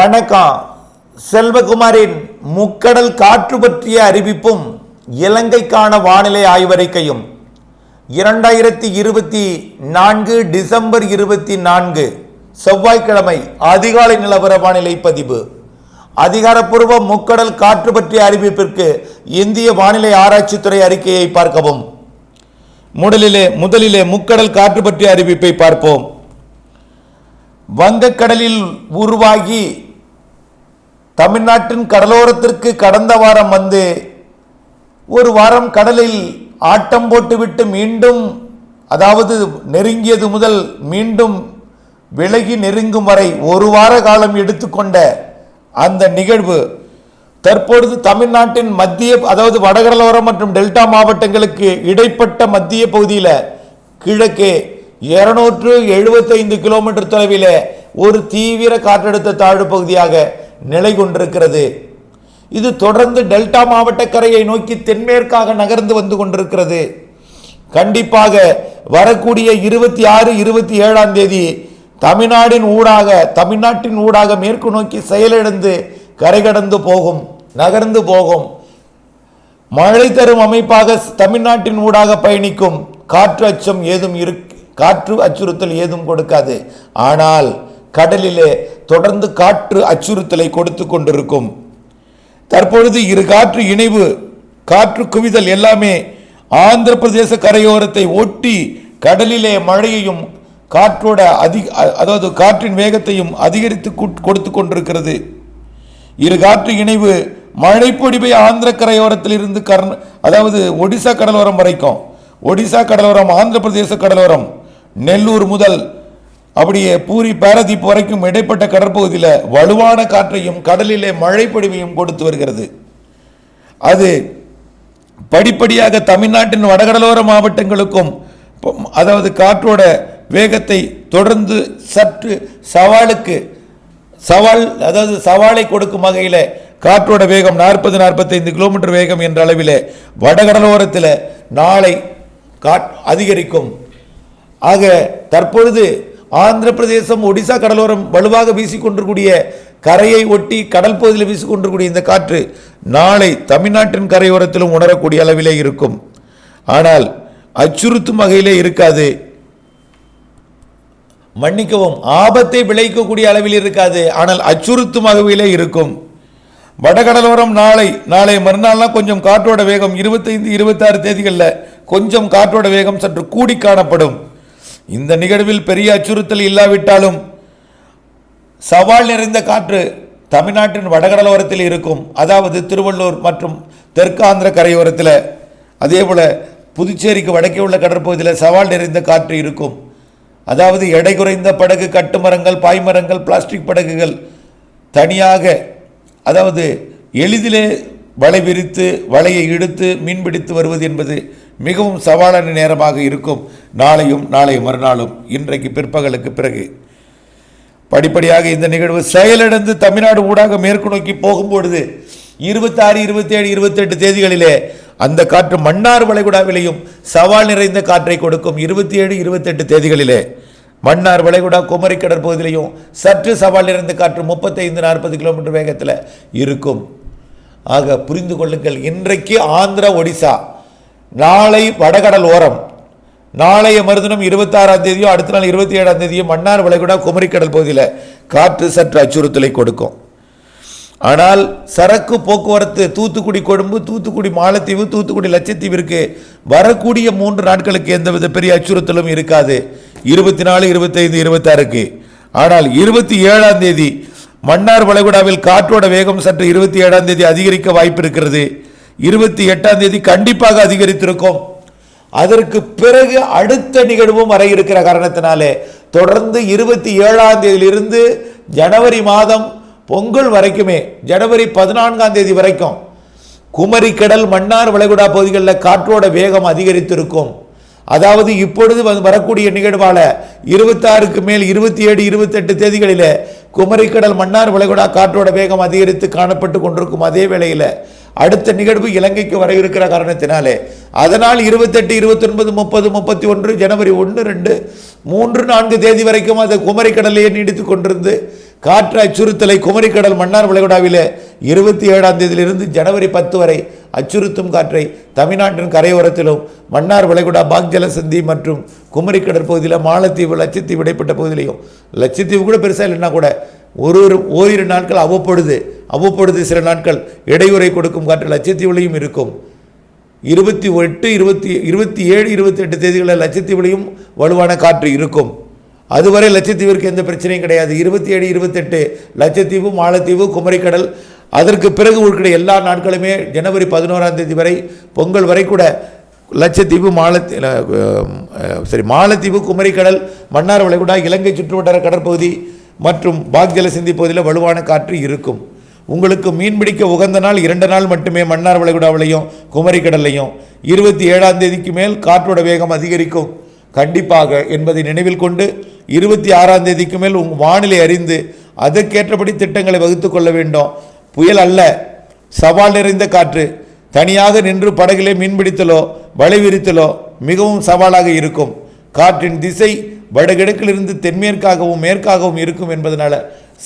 வணக்கம். செல்வகுமாரின் முக்கடல் காற்று பற்றிய அறிவிப்பும் இலங்கைக்கான வானிலை ஆய்வறிக்கையும். இரண்டாயிரத்தி இருபத்தி நான்கு டிசம்பர் இருபத்தி நான்கு செவ்வாய்க்கிழமை அதிகாலை நிலவர வானிலை பதிவு. அதிகாரப்பூர்வ முக்கடல் காற்று பற்றிய அறிவிப்பிற்கு இந்திய வானிலை ஆராய்ச்சித்துறை அறிக்கையை பார்க்கவும். முதலிலே முதலிலே முக்கடல் காற்று பற்றிய அறிவிப்பை பார்ப்போம். வங்கக்கடலில் உருவாகி தமிழ்நாட்டின் கடலோரத்திற்கு கடந்த வாரம் வந்து ஒரு வாரம் கடலில் ஆட்டம் போட்டுவிட்டு மீண்டும் அதாவது நெருங்கியது முதல் மீண்டும் விலகி நெருங்கும் வரை ஒரு வார காலம் எடுத்துக்கொண்ட அந்த நிகழ்வு தற்பொழுது தமிழ்நாட்டின் மத்திய அதாவது வடகடலோரம் மற்றும் டெல்டா மாவட்டங்களுக்கு இடைப்பட்ட மத்திய பகுதியில் கிழக்கே இருநூற்று எழுபத்தைந்து கிலோமீட்டர் தொலைவில் ஒரு தீவிர காற்றழுத்த தாழ்வு பகுதியாக நிலை கொண்டிருக்கிறது. இது தொடர்ந்து டெல்டா மாவட்ட கரையை நோக்கி தென்மேற்காக நகர்ந்து வந்து கொண்டிருக்கிறது. கண்டிப்பாக வரக்கூடிய இருபத்தி ஆறு இருபத்தி ஏழாம் தேதி தமிழ்நாடின் ஊடாக தமிழ்நாட்டின் ஊடாக மேற்கு நோக்கி செயலிழந்து கரை கடந்து போகும் நகர்ந்து போகும். மழை தரும் அமைப்பாக தமிழ்நாட்டின் ஊடாக பயணிக்கும். காற்று அச்சம் ஏதும் இரு காற்று அச்சுறுத்தல் ஏதும் கொடுக்காது. ஆனால் கடலிலே தொடர்ந்து காற்று அச்சுறுத்தலை கொடுத்து கொண்டிருக்கும். தற்பொழுது இரு காற்று இணைவு காற்று குவிதல் எல்லாமே ஆந்திர பிரதேச கரையோரத்தை ஒட்டி கடலிலே மழையையும் காற்றோட அதிக அதாவது காற்றின் வேகத்தையும் அதிகரித்து கொடுத்து கொண்டிருக்கிறது. இரு காற்று இணைவு மழைப்பொடிவை ஆந்திர கரையோரத்தில் இருந்து கர்ண அதாவது ஒடிசா கடலோரம் வரைக்கும் ஒடிசா கடலோரம் ஆந்திர பிரதேச கடலோரம் நெல்லூர் முதல் அப்படியே பூரி பாரதீப் வரைக்கும் இடைப்பட்ட கடற்பகுதியில் வலுவான காற்றையும் கடலிலே மழைப்பொடிவையும் கொடுத்து வருகிறது. அது படிப்படியாக தமிழ்நாட்டின் வடகடலோர மாவட்டங்களுக்கும் அதாவது காற்றோட வேகத்தை தொடர்ந்து சற்று சவாலுக்கு சவால் அதாவது சவாலை கொடுக்கும் வகையில் காற்றோட வேகம் நாற்பது நாற்பத்தைந்து கிலோமீட்டர் வேகம் என்ற அளவில் வடகடலோரத்தில் நாளை காட் அதிகரிக்கும். ஆக தற்பொழுது ஆந்திர பிரதேசம் ஒடிசா கடலோரம் வலுவாக வீசிக்கொண்டிருக்கூடிய கரையை ஒட்டி கடல் பகுதியில் வீசிக்கொண்டிருக்கூடிய இந்த காற்று நாளை தமிழ்நாட்டின் கரையோரத்திலும் உணரக்கூடிய அளவிலே இருக்கும். ஆனால் அச்சுறுத்தும் வகையிலே இருக்காது. மன்னிக்கவும் ஆபத்தை விளைவிக்கக்கூடிய அளவில் இருக்காது. ஆனால் அச்சுறுத்தும் வகையிலே இருக்கும். வடகடலோரம் நாளை நாளை மறுநாள்லாம் கொஞ்சம் காற்றோட வேகம் இருபத்தைந்து இருபத்தாறு தேதிகளில் கொஞ்சம் காற்றோட வேகம் சற்று கூடி காணப்படும். இந்த நிகழ்வில் பெரிய அச்சுறுத்தல் இல்லாவிட்டாலும் சவால் நிறைந்த காற்று தமிழ்நாட்டின் வடகடலோரத்தில் இருக்கும் அதாவது திருவள்ளூர் மற்றும் தெற்கு ஆந்திர கரையோரத்தில். அதே போல் புதுச்சேரிக்கு வடக்கே உள்ள கடற்பகுதியில் சவால் நிறைந்த காற்று இருக்கும். அதாவது எடை குறைந்த படகு கட்டுமரங்கள் பாய்மரங்கள் பிளாஸ்டிக் படகுகள் தனியாக அதாவது எளிதிலே வலை விரித்து வலையை இழுத்து மீன்பிடித்து வருவது என்பது மிகவும் சவாலான நேரமாக இருக்கும் நாளையும் நாளை மறுநாளும் இன்றைக்கு பிற்பகலுக்கு பிறகு. படிப்படியாக இந்த நிகழ்வு செயலிழந்து தமிழ்நாடு ஊடாக மேற்கு நோக்கி போகும்பொழுது இருபத்தாறு இருபத்தேழு இருபத்தெட்டு தேதிகளிலே அந்த காற்று மன்னார் வளைகுடாவிலேயும் சவால் நிறைந்த காற்றை கொடுக்கும் இருபத்தி ஏழு இருபத்தெட்டு தேதிகளிலே. மன்னார் வளைகுடா குமரி கடற்பகுதியிலையும் சற்று சவால் நிறைந்த காற்று முப்பத்தைந்து நாற்பது கிலோமீட்டர் வேகத்தில் இருக்கும். ஆக புரிந்து கொள்ளுங்கள் இன்றைக்கு ஆந்திரா ஒடிசா நாளை வடகடல் ஓரம். நாளைய மறுதினம் இருபத்தாறாம் தேதியோ அடுத்த நாள் இருபத்தி ஏழாம் தேதியோ மன்னார் வளைகுடா குமரிக்கடல் பகுதியில் காற்று சற்று அச்சுறுத்தலை கொடுக்கும். ஆனால் சரக்கு போக்குவரத்து தூத்துக்குடி கொழும்பு தூத்துக்குடி மாலத்தீவு தூத்துக்குடி லட்சத்தீவிற்கு வரக்கூடிய மூன்று நாட்களுக்கு எந்தவித பெரிய அச்சுறுத்தலும் இருக்காது. இருபத்தி நாலு இருபத்தைந்து இருபத்தாறுக்கு. ஆனால் இருபத்தி ஏழாம் தேதி மன்னார் வளைகுடாவில் காற்றோட வேகம் சற்று இருபத்தி ஏழாம் தேதி அதிகரிக்க வாய்ப்பு இருக்கிறது. இருபத்தி எட்டாம் தேதி கண்டிப்பாக அதிகரித்திருக்கும். அதற்கு பிறகு அடுத்த நிகழ்வும் வர இருக்கிற காரணத்தினாலே தொடர்ந்து இருபத்தி ஏழாம் தேதியிலிருந்து ஜனவரி மாதம் பொங்கல் வரைக்குமே ஜனவரி பதினான்காம் தேதி வரைக்கும் குமரி கடல் மன்னார் வளைகுடா பகுதிகளில் காற்றோட வேகம் அதிகரித்திருக்கும். அதாவது இப்பொழுது வந்து வரக்கூடிய நிகழ்வால் இருபத்தாறுக்கு மேல் இருபத்தி ஏழு இருபத்தெட்டு தேதிகளில் குமரிக்கடல் மன்னார் வளைகுடா காற்றோட வேகம் அதிகரித்து காணப்பட்டு கொண்டிருக்கும். அதே வேளையில் அடுத்த நிகழ்வு இலங்கைக்கு வர இருக்கிற காரணத்தினாலே. அதனால் இருபத்தெட்டு இருபத்தொன்பது முப்பது முப்பத்தி ஒன்று ஜனவரி ஒன்று ரெண்டு மூன்று நான்கு தேதி வரைக்கும் அது குமரிக்கடலையே நீடித்து கொண்டிருந்து காற்று அச்சுறுத்தலை குமரிக்கடல் மன்னார் வளைகுடாவில் இருபத்தி ஏழாம் தேதியிலிருந்து ஜனவரி பத்து வரை அச்சுறுத்தும் காற்றை தமிழ்நாட்டின் கரையோரத்திலும் மன்னார் வளைகுடா பாக் ஜலசந்தி மற்றும் குமரிக்கடல் பகுதியில் மாலத்தீவு லட்சத்தீவு இடைப்பட்ட பகுதியிலையும். லட்சத்தீவு கூட பெருசாக இல்லைன்னா கூட ஒரு ஒரு ஓரிரு நாட்கள் அவ்வப்பொழுது அவ்வப்பொழுது சில நாட்கள் இடையூறை கொடுக்கும் காற்று லட்சத்தீவுலையும் இருக்கும். இருபத்தி எட்டு இருபத்தி இருபத்தி ஏழு இருபத்தி எட்டு தேதிகளில் லட்சத்தீவுலையும் வலுவான காற்று இருக்கும். அதுவரை லட்சத்தீவிற்கு எந்த பிரச்சனையும் கிடையாது. இருபத்தி ஏழு இருபத்தெட்டு லட்சத்தீவு மாலத்தீவு குமரிக்கடல் அதற்கு பிறகு உட்கிட எல்லா நாட்களுமே ஜனவரி பதினோராம் தேதி வரை பொங்கல் வரை கூட லட்சத்தீவு மாலத்தி சரி மாலத்தீவு குமரிக்கடல் மன்னார் வளைகுடா இலங்கை சுற்றுவட்டார கடற்பகுதி மற்றும் பாக் சிந்திப்பகுதியில் வலுவான காற்று இருக்கும். உங்களுக்கு மீன்பிடிக்க உகந்த நாள் இரண்டு நாள் மட்டுமே மன்னார் வளைகுடாவிலையும் குமரிக்கடல்லையும். இருபத்தி ஏழாம் தேதிக்கு மேல் காற்றோட வேகம் அதிகரிக்கும். கண்டிப்பாக என்பதை நினைவில் கொண்டு இருபத்தி ஆறாம் தேதிக்கு மேல் உங்கள் வானிலை அறிந்து அதற்கேற்றபடி திட்டங்களை வகுத்து கொள்ள வேண்டும். புயல் அல்ல சவால் நிறைந்த காற்று. தனியாக நின்று படகிலே மீன்பிடித்தலோ வலை விரித்தலோ மிகவும் சவாலாக இருக்கும். காற்றின் திசை வடகிழக்கிலிருந்து தென்மேற்காகவும் மேற்காகவும் இருக்கும் என்பதனால்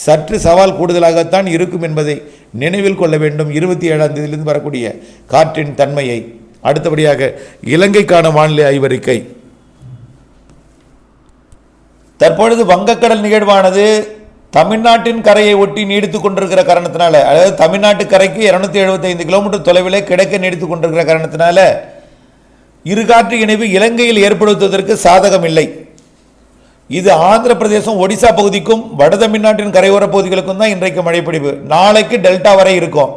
சற்று சவால் கூடுதலாகத்தான் இருக்கும் என்பதை நினைவில் கொள்ள வேண்டும். இருபத்தி ஏழாம் தேதியிலிருந்து வரக்கூடிய காற்றின் தன்மையை. அடுத்தபடியாக இலங்கைக்கான வானிலை ஆய்வறிக்கை. தற்பொழுது வங்கக்கடல் நிகழ்வானது தமிழ்நாட்டின் கரையை ஒட்டி நீடித்து கொண்டிருக்கிற காரணத்தினால அதாவது தமிழ்நாட்டு கரைக்கு இருநூத்தி எழுபத்தைந்து கிலோமீட்டர் தொலைவிலே கிடைக்க நீடித்து கொண்டிருக்கிற காரணத்தினால இருகாற்று இணைவு இலங்கையில் ஏற்படுத்துவதற்கு சாதகம் இல்லை இது ஆந்திர பிரதேசம் ஒடிசா பகுதிக்கும் வட தமிழ்நாட்டின் கரையோர பகுதிகளுக்கும் தான் இன்றைக்கு மழைப்பிடிவு நாளைக்கு டெல்டா வரை இருக்கும்.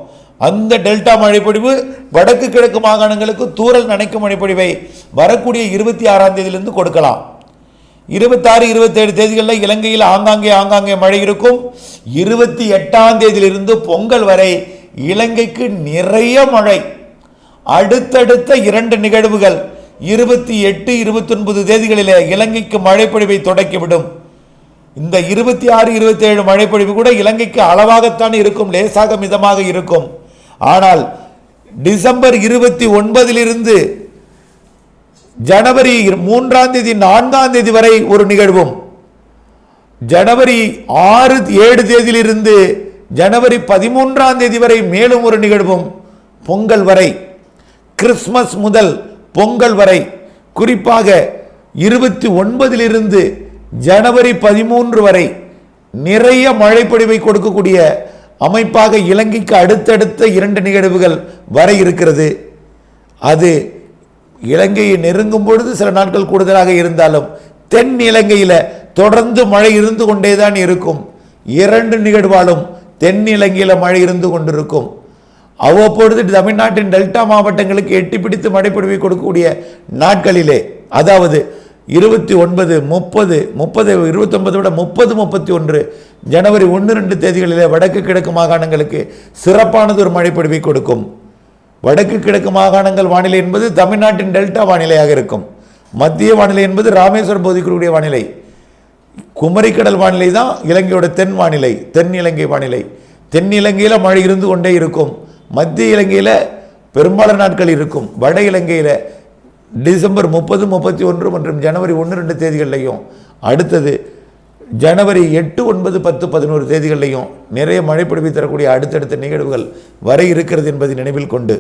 அந்த டெல்டா மழைப்பொழிவு வடக்கு கிழக்கு மாகாணங்களுக்கு தூரல் நனைக்கும் மழைப்பொழிவை வரக்கூடிய இருபத்தி ஆறாம் தேதியிலிருந்து கொடுக்கலாம். இருபத்தாறு இருபத்தேழு தேதிகளில் இலங்கையில் ஆங்காங்கே ஆங்காங்கே மழை இருக்கும். இருபத்தி எட்டாம் தேதியிலிருந்து பொங்கல் வரை இலங்கைக்கு நிறைய மழை. அடுத்தடுத்த இரண்டு நிகழ்வுகள். இருபத்தி எட்டு இருபத்தி ஒன்பது தேதிகளிலே இலங்கைக்கு மழைப்பொழிவை தொடக்கிவிடும். இந்த இருபத்தி ஆறு இருபத்தி ஏழு மழைப்பொழிவு கூட இலங்கைக்கு அளவாகத்தான் இருக்கும் லேசாக மிதமாக இருக்கும். ஆனால் டிசம்பர் இருபத்தி ஒன்பதிலிருந்து ஜனவரி மூன்றாம் தேதி நான்காம் தேதி வரை ஒரு நிகழ்வும். ஜனவரி ஆறு ஏழு தேதியிலிருந்து ஜனவரி பதிமூன்றாம் தேதி வரை மேலும் ஒரு நிகழ்வும் பொங்கல் வரை. கிறிஸ்மஸ் முதல் பொங்கல் வரை. குறிப்பாக இருபத்தி ஒன்பதிலிருந்து ஜனவரி பதிமூன்று வரை நிறைய மழைப்பொழிவை கொடுக்கக்கூடிய அமைப்பாக இலங்கைக்கு அடுத்தடுத்த இரண்டு நிகழ்வுகள் வர இருக்கிறது. அது இலங்கையை நெருங்கும் பொழுது சில நாட்கள் கூடுதலாக இருந்தாலும் தென் இலங்கையில் தொடர்ந்து மழை இருந்து கொண்டேதான் இருக்கும். இரண்டு நிகழ்வாலும் தென் இலங்கையில் மழை இருந்து கொண்டிருக்கும். அவ்வப்பொழுது தமிழ்நாட்டின் டெல்டா மாவட்டங்களுக்கு எட்டி பிடித்து மழைப்பொழிவை கொடுக்கக்கூடிய நாட்களிலே அதாவது இருபத்தி ஒன்பது முப்பது முப்பது இருபத்தொன்பது விட முப்பது முப்பத்தி ஒன்று ஜனவரி ஒன்று ரெண்டு தேதிகளிலே வடக்கு கிழக்கு மாகாணங்களுக்கு சிறப்பானது ஒரு மழைப்பொழிவை கொடுக்கும். வடக்கு கிழக்கு மாகாணங்கள் வானிலை என்பது தமிழ்நாட்டின் டெல்டா வானிலையாக இருக்கும். மத்திய வானிலை என்பது ராமேஸ்வரம் பகுதிக்குரிய வானிலை. குமரிக்கடல் வானிலை தான் இலங்கையோட தென் வானிலை தென் இலங்கை வானிலை. தென் இலங்கையில் மழை இருந்து கொண்டே இருக்கும். மத்திய இலங்கையில் பெரும்பாலான நாட்கள் இருக்கும். வட இலங்கையில் டிசம்பர் முப்பது முப்பத்தி ஒன்று மற்றும் ஜனவரி ஒன்று ரெண்டு தேதிகள்லையும் அடுத்தது ஜனவரி எட்டு ஒன்பது பத்து பதினோரு தேதிகள்லையும் நிறைய மழைப்பொழிவை தரக்கூடிய அடுத்தடுத்த நிகழ்வுகள் வர இருக்கிறது என்பதை நினைவில் கொண்டு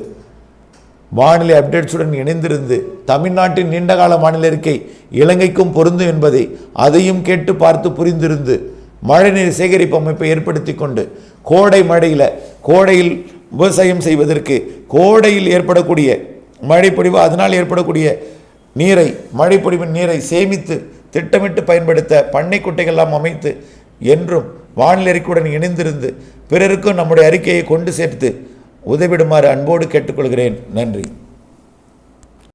வானிலை அப்டேட்ஸுடன் இணைந்திருந்து தமிழ்நாட்டின் நீண்டகால வானிலை அறிக்கை இலங்கைக்கும் பொருந்தும் என்பதை அதையும் கேட்டு பார்த்து புரிந்திருந்து மழைநீர் சேகரிப்பு அமைப்பை ஏற்படுத்தி கொண்டு கோடை மழையில் கோடையில் விவசாயம் செய்வதற்கு கோடையில் ஏற்படக்கூடிய மழைப்பொழிவு அதனால் ஏற்படக்கூடிய நீரை மழைப்பொழிவின் நீரை சேமித்து திட்டமிட்டு பயன்படுத்த பண்ணை குட்டைகள்லாம் அமைத்து என்றும் வானிலை அறிக்கையுடன் இணைந்திருந்து பிறருக்கும் நம்முடைய அறிக்கையை கொண்டு சேர்த்து உதவிடுமாறு அன்போடு கேட்டுக்கொள்கிறேன். நன்றி.